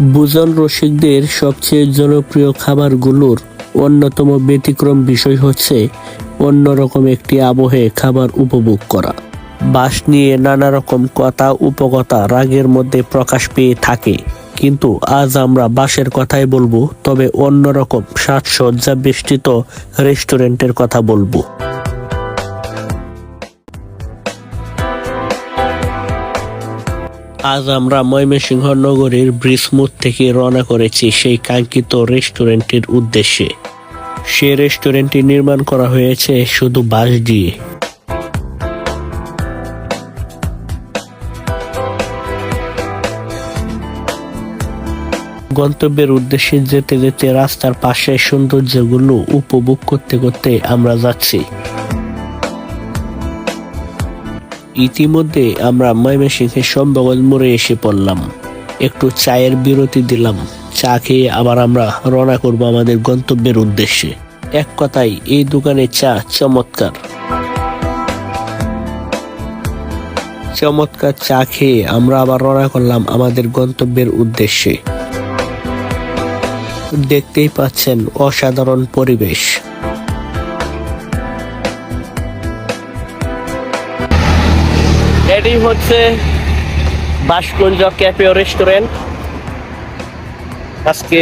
বুজন রসিকদের সবচেয়ে জনপ্রিয় খাবারগুলোর অন্যতম ব্যতিক্রম বিষয় হচ্ছে অন্যরকম একটি আবহে খাবার উপভোগ করা। বাস নিয়ে নানা রকম কথা, উপকথা রাগের মধ্যে প্রকাশ পেয়ে থাকে। কিন্তু আজ আমরা বাসের কথাই বলব, তবে অন্যরকম সাজসজ্জা বেষ্টিত রেস্টুরেন্টের কথা বলব। আজ আমরা ময়মনসিংহ নগরীর ব্রিসমুথ থেকে রওনা করেছি সেই কাঙ্ক্ষিত রেস্টুরেন্টের উদ্দেশ্যে। সে রেস্টুরেন্টটি নির্মাণ করা হয়েছে শুধু বাঁশ দিয়ে। গন্তব্যের উদ্দেশ্যে যেতে যেতে রাস্তার পাশে সৌন্দর্যগুলো উপভোগ করতে করতে আমরা যাচ্ছি। ইতিমধ্যে আমরা ময়মনসিংহের সম্ভবত মোড়ে এসে পড়লাম। একটু চায়ের বিরতি দিলাম। চা খেয়ে আবার আমরা রওনা করব আমাদের গন্তব্যের উদ্দেশ্যে। এক কথায়, এই দোকানের চা চমৎকার। চমৎকার চা খেয়ে আমরা আবার রওনা করলাম আমাদের গন্তব্যের উদ্দেশ্যে। দেখতেই পাচ্ছেন, অসাধারণ পরিবেশ। এটি হচ্ছে বাসকুঞ্জ ক্যাফে রেস্টুরেন্ট। আজকে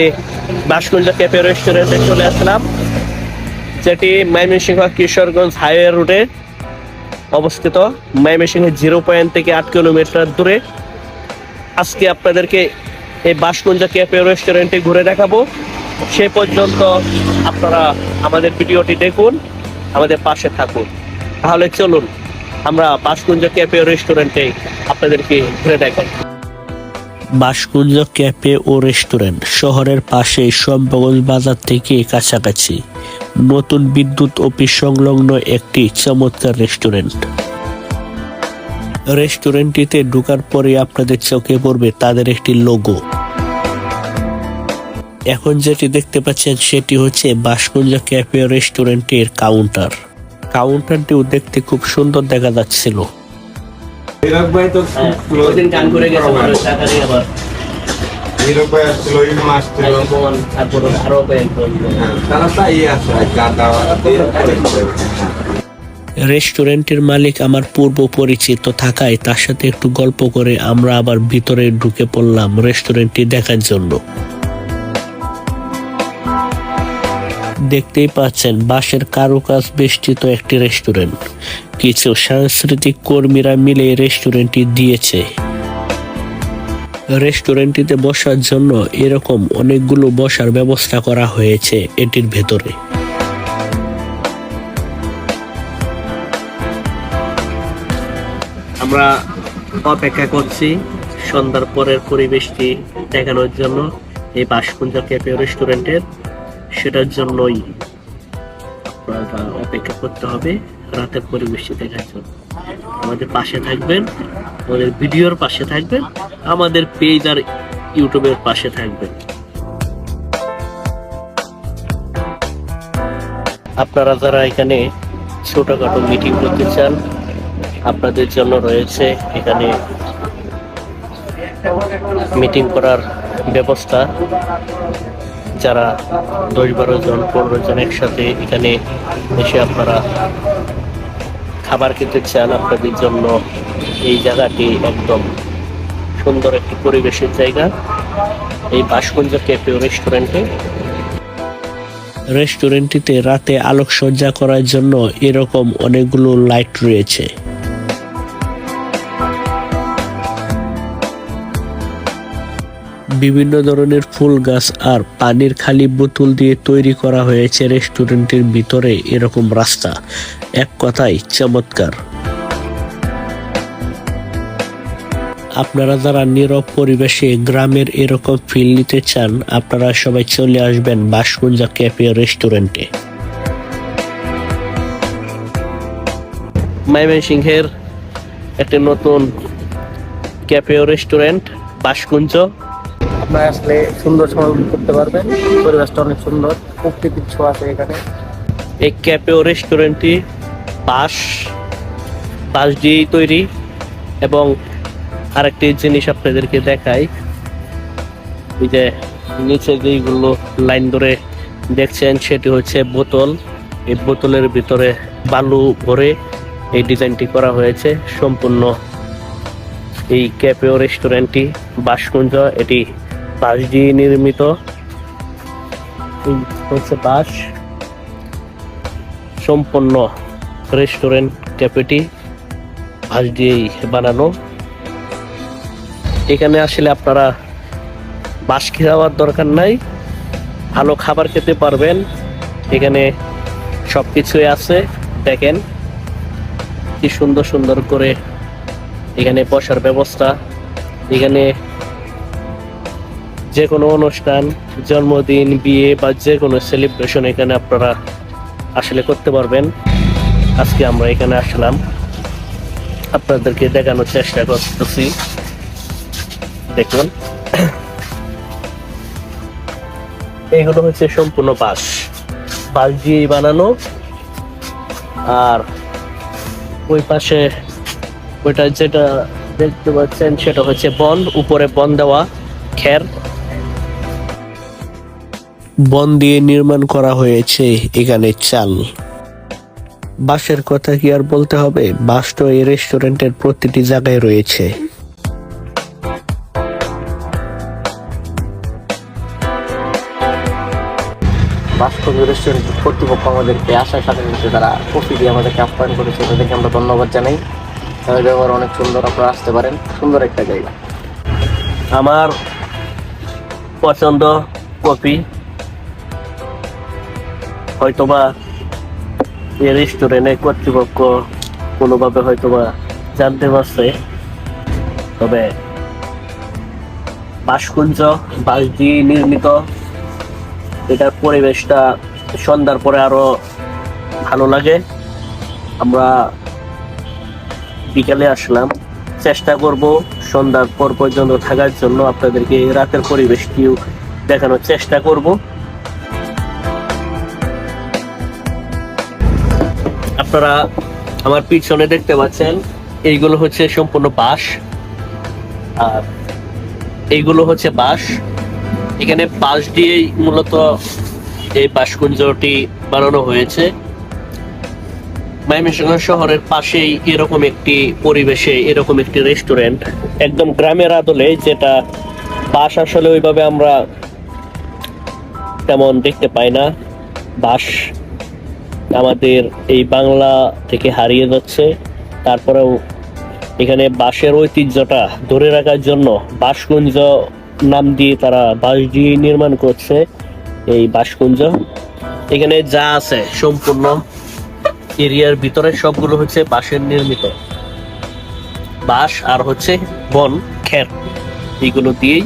বাসকুঞ্জ ক্যাফে রেস্টুরেন্টে চলে আসলাম, যেটি ময়মনসিংহ কিশোরগঞ্জ হাইওয়ে রুটে অবস্থিত। ময়মনসিংহ জিরো পয়েন্ট থেকে আট কিলোমিটার দূরে। আজকে আপনাদেরকে এই বাসকুঞ্জ ক্যাফে রেস্টুরেন্টে ঘুরে দেখাবো। সে পর্যন্ত আপনারা আমাদের ভিডিওটি দেখুন, আমাদের পাশে থাকুন। তাহলে চলুন। আমরা বাসকুঞ্জ ক্যাফে রেস্টুরেন্টে আপনাদেরকে ঘুরে দেখাই। বাসকুঞ্জ ক্যাফে ও রেস্টুরেন্ট শহরের পাশে সম্পগঞ্জ বাজার থেকে কাছাকাছি। নতুন বিদ্যুৎ অফিস সংলগ্ন একটি চমৎকার রেস্টুরেন্ট রেস্টুরেন্টটিতে ঢুকার পরে আপনাদের চোখে পড়বে তাদের একটি লোগো এখন যেটি দেখতে পাচ্ছেন সেটি হচ্ছে বাসকুঞ্জ ক্যাফে রেস্টুরেন্টের কাউন্টার কাউন্টারটিও দেখতে খুব সুন্দর দেখা যাচ্ছিল। হীরক ভাই তো হ্যাঁ, গান করে গেছে মানুষ টাকা আবার। হীরক ভাই আসছিল ইলম আসছিল। তারপর আরও হ্যাঁ, তারা তাই। রেস্টুরেন্টের মালিক আমার পূর্ব পরিচিত থাকায় তার সাথে একটু গল্প করে আমরা আবার ভিতরে ঢুকে পড়লাম রেস্টুরেন্টটি দেখার জন্য। দেখতেই পাচ্ছেন বাঁশের কারুকাজ বেষ্টিত একটি রেস্টুরেন্ট। কিছু সাংস্কৃতিক কর্মীরা মিলে রেস্টুরেন্টটি দিয়েছে। রেস্টুরেন্টটিতে বসার জন্য এরকম অনেকগুলো বসার ব্যবস্থা করা হয়েছে এটির ভেতরে। আমরা অপেক্ষা করছি সন্ধ্যার পরের পরিবেশটি দেখানোর জন্য এই বাসকুঞ্জ ক্যাফে রেস্টুরেন্টের সেটার জন্যই অপেক্ষা করতে হবে রাতের পরিবেশটি দেখার জন্য। আমাদের পাশে থাকবেন, আমাদের ভিডিওর পাশে থাকবেন, আমাদের পেজ আর ইউটিউবের পাশে থাকবেন। আপনারা যারা এখানে ছোটখাটো মিটিং করতে চান, আপনাদের জন্য রয়েছে এখানে মিটিং করার ব্যবস্থা। যারা দশ বারো জন, পনেরো জন একসাথে এখানে এসে আপনারা খাবার খেতে চান, আপনাদের জন্য এই জায়গাটি একদম সুন্দর একটি পরিবেশের জায়গা। এই বাসকুঞ্জ ক্যাফে রেস্টুরেন্টে। রেস্টুরেন্টটিতে রাতে আলোকসজ্জা করার জন্য এরকম অনেকগুলো লাইট রয়েছে। বিভিন্ন ধরনের ফুল গাছ আর পানির খালি বোতল দিয়ে তৈরি করা হয়েছে রেস্টুরেন্টের ভিতরে এরকম রাস্তা। এক কথায় চমৎকার। আপনারা যারা নীরব পরিবেশে গ্রামের এরকম ফিল নিতে চান, আপনারা সবাই চলে আসবেন বাসকুঞ্জা ক্যাফে রেস্টুরেন্টে ময়মনসিংহের একটি নতুন ক্যাফে রেস্টুরেন্ট বাসকুঞ্জ আপনারা আসলে সুন্দর সময় করতে পারবেন। পরিবেশটা অনেক সুন্দর। প্রকৃতির ছোঁয়া আছে এখানে। এই ক্যাফে ও রেস্টুরেন্টটি বাঁশ বাঁশ দিয়েই তৈরি এবং আরেকটি জিনিস আপনাদেরকে দেখাই। এই যে নিচে যেইগুলো লাইন ধরে দেখছেন, সেটি হচ্ছে বোতল। এই বোতলের ভিতরে বালু ভরে এই ডিজাইনটি করা হয়েছে। সম্পূর্ণ এই ক্যাফে ও রেস্টুরেন্টটি বাসকুঞ্জ এটি বাঁশ দিয়ে নির্মিত। হচ্ছে বাঁশ সম্পন্ন রেস্টুরেন্ট, ক্যাফেটি বাঁশ দিয়েই বানানো। এখানে আসলে আপনারা বাঁশ খাওয়ার দরকার নাই। ভালো খাবার খেতে পারবেন। এখানে সব কিছুই আছে। দেখেন কি সুন্দর সুন্দর করে এখানে বসার ব্যবস্থা। এখানে যে কোনো অনুষ্ঠান, জন্মদিন, বিয়ে বা যে কোনো সেলিব্রেশন এখানে আপনারা আসলে করতে পারবেন। আজকে আমরা এখানে আসলাম। আপনাদেরকে দেখানোর চেষ্টা করতেছি। দেখুন। এইগুলো হচ্ছে সম্পূর্ণ বাঁশ। বাঁশ দিয়েই বানানো। আর ওই পাশে ওইটা যেটা দেখতে পাচ্ছেন সেটা হচ্ছে বন। উপরে বন দেওয়া খের। বন দিয়ে নির্মাণ করা হয়েছে এখানে চাল। বাঁশের কথা কি আর বলতে হবে? বাঁশ তো এই রেস্টুরেন্টের প্রতিটি জায়গায় রয়েছে। বাস্তব রেস্টুরেন্ট কর্তৃপক্ষ আমাদেরকে আসার সাথে সাথে তারা কফি দিয়ে আমাদেরকে আপ্যায়ন করেছে। তাদেরকে আমরা ধন্যবাদ জানাই। তাদের ব্যবহার অনেক সুন্দর আপনারা আসতে পারেন। সুন্দর একটা জায়গা। আমার পছন্দ কফি। হয়তোবা এই রেস্টুরেন্টের কর্তৃপক্ষ কোনোভাবে হয়তোবা জানতে পারছে। তবে বাসকুঞ্জ বাঁশ দিয়ে নির্মিত। এটার পরিবেশটা সন্ধ্যার পরে আরও ভালো লাগে। আমরা বিকালে আসলাম। চেষ্টা করব সন্ধ্যার পর পর্যন্ত থাকার জন্য আপনাদেরকে রাতের পরিবেশটিও দেখানোর চেষ্টা করব। আপনারা আমার পিছনে দেখতে পাচ্ছেন, এইগুলো হচ্ছে সম্পূর্ণ বাঁশ। আর এইগুলো হচ্ছে বাঁশ। এখানে বাঁশ দিয়েই মূলত এই বাঁশকুঞ্জটি বানানো হয়েছে। ময়মনসিংহ শহরের পাশেই এরকম একটি পরিবেশে, এরকম একটি রেস্টুরেন্ট। একদম গ্রামের আদলে যেটা বাঁশ আসলে ওইভাবে আমরা তেমন দেখতে পাই না। বাস আমাদের এই বাংলা থেকে হারিয়ে যাচ্ছে। তারপরেও এখানে বাঁশের ঐতিহ্যটা ধরে রাখার জন্য বাঁশকুঞ্জ নাম দিয়ে তারা বাঁশ দিয়ে নির্মাণ করছে এই বাঁশকুঞ্জ। এখানে যা আছে সম্পূর্ণ এরিয়ার ভিতরে সবগুলো হচ্ছে বাঁশের নির্মিত। বাঁশ আর হচ্ছে বন, খের, এগুলো দিয়েই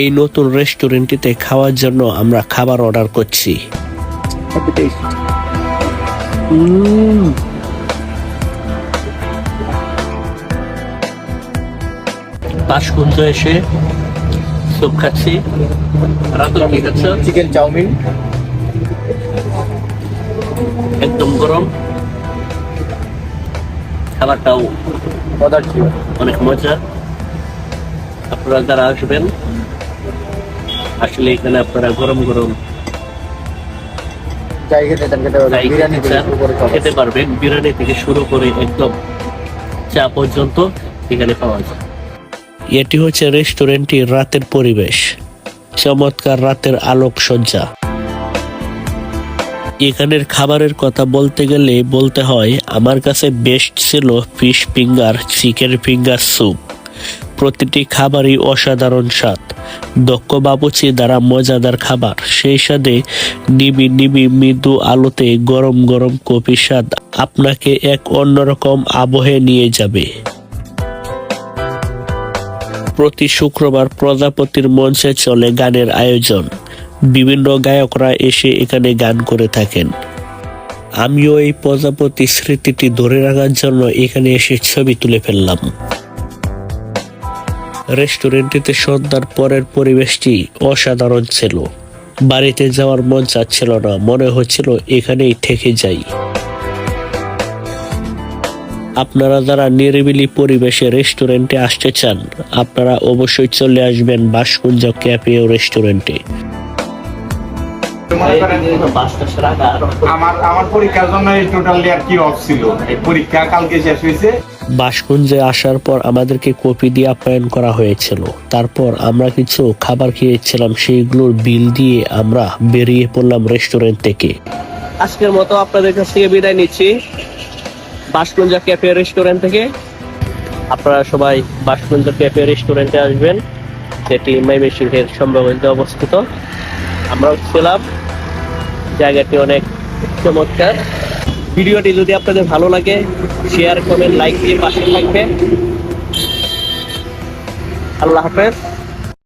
এই নতুন রেস্টুরেন্টটিতে খাওয়ার জন্য আমরা খাবার অর্ডার করছি। বাসকুঞ্জ এসে স্যুপ খাচ্ছি রাতুল কি খাচ্ছ চিকেন চাউমিন। একদম গরম। খাবারটাও অনেক মজা। আপনারা যারা আসবেন আসলে এখানে আপনারা গরম গরম যাই খেতে চান খেতে পারবেন বিরিয়ানি থেকে শুরু করে খেতে পারবেন বিরিয়ানি থেকে শুরু করে একদম চা পর্যন্ত এখানে পাওয়া যায়। এটি হচ্ছে রেস্টুরেন্টটির রাতের পরিবেশ। চমৎকার রাতের আলোকসজ্জা। এখানের খাবারের কথা বলতে গেলে বলতে হয় আমার কাছে বেস্ট ছিল fish finger chicken finger soup প্রতিটি খাবারই অসাধারণ স্বাদ। দক্ষ বাবুচি দ্বারা মজাদার খাবার। সেই সাথে নিবি নিবি মৃদু আলোতে গরম গরম কফি স্বাদ আপনাকে এক অন্যরকম আবহে নিয়ে যাবে। প্রতি শুক্রবার প্রজাপতির মঞ্চে চলে গানের আয়োজন। বিভিন্ন গায়করা এসে এখানে গান করে থাকেন। আমিও এই প্রজাপতি স্মৃতিটি ধরে রাখার জন্য এখানে এসে ছবি তুলে ফেললাম। রেস্টুরেন্টটিতে সন্ধ্যার পরের পরিবেশটি অসাধারণ ছিল। বাড়িতে যাওয়ার মন চাচ্ছিল না, মনে হচ্ছিল এখানেই থেকে যাই। আপনারা যারা নিরিবিলি পরিবেশে রেস্টুরেন্টে আসতে চান, আপনারা অবশ্যই চলে আসবেন বাসকুঞ্জ ক্যাফে ও রেস্টুরেন্টে। আমার আমার পরীক্ষার জন্য টোটাল ইয়ার কি অফ ছিল। পরীক্ষা কালকে শেষ হয়েছে। বাসকুঞ্জে আসার পর আমাদেরকে কপি দিয়ে আপ্যায়ন করা হয়েছিল। তারপর আমরা কিছু খাবার খেয়েছিলাম, সেইগুলোর বিল দিয়ে আমরা বেরিয়ে পড়লাম রেস্টুরেন্ট থেকে। আজকের মতো আপনাদের কাছ থেকে বিদায় নিচ্ছি। বাসকুঞ্জ ক্যাফে রেস্টুরেন্ট থেকে। আপনারা সবাই বাসকুঞ্জ ক্যাফে রেস্টুরেন্টে আসবেন, যেটি ময়মনসিংহের সম্ভবত অবস্থিত। আমরাও ছিলাম। জায়গাটি অনেক চমৎকার। ভিডিওটি যদি আপনাদের ভালো লাগে শেয়ার কমেন্ট লাইক দিয়ে পাশে থাকবেন। আল্লাহ হাফেজ।